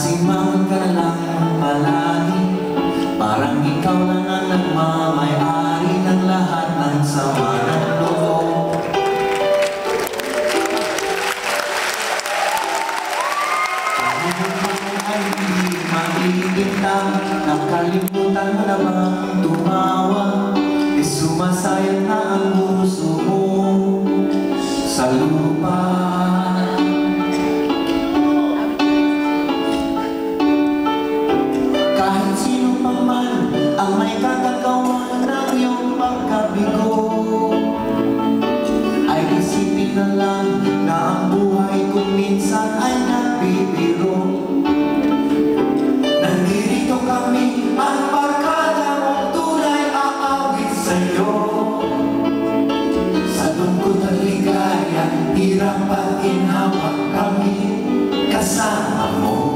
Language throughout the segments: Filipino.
Nasimangan ka na lang palagi. Parang ikaw na nga nagmamayari ng lahat ng sama ng loob. Ay hindi maibigtan Nakalimutan mo na bang tumawa E sumasayang na ang puso mo. Sa lupa pagkabigo Ay isipin na lang na ang buhay ko minsan ay nagbibiro Nandito kami ang barkada mong tunay aawit sa'yo. Sa lungkot at ligaya, hirap at ginhawa kami kasama mo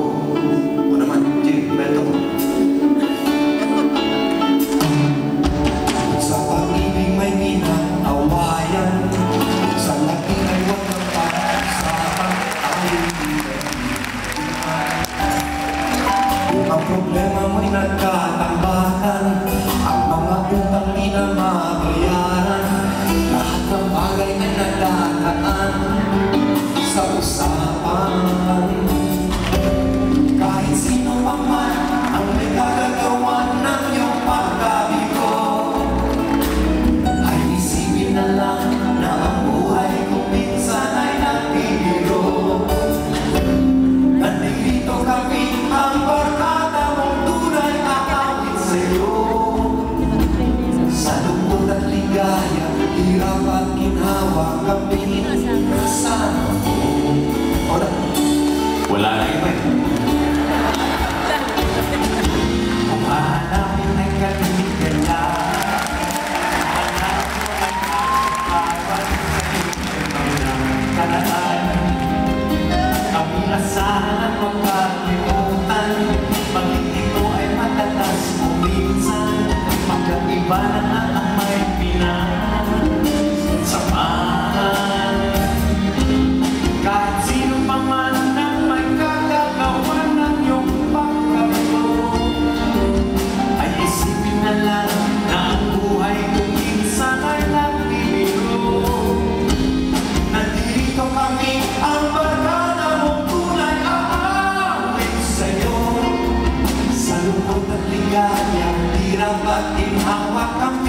Ang problema mo'y nagkatambakan Ang mga utang di na mabayaran. Lahat ng bagay ay nagdadaan Sa usapan Wala, na iba eh Kung hahanapin ay kalimit ka lang Hanap mo ang how in how I come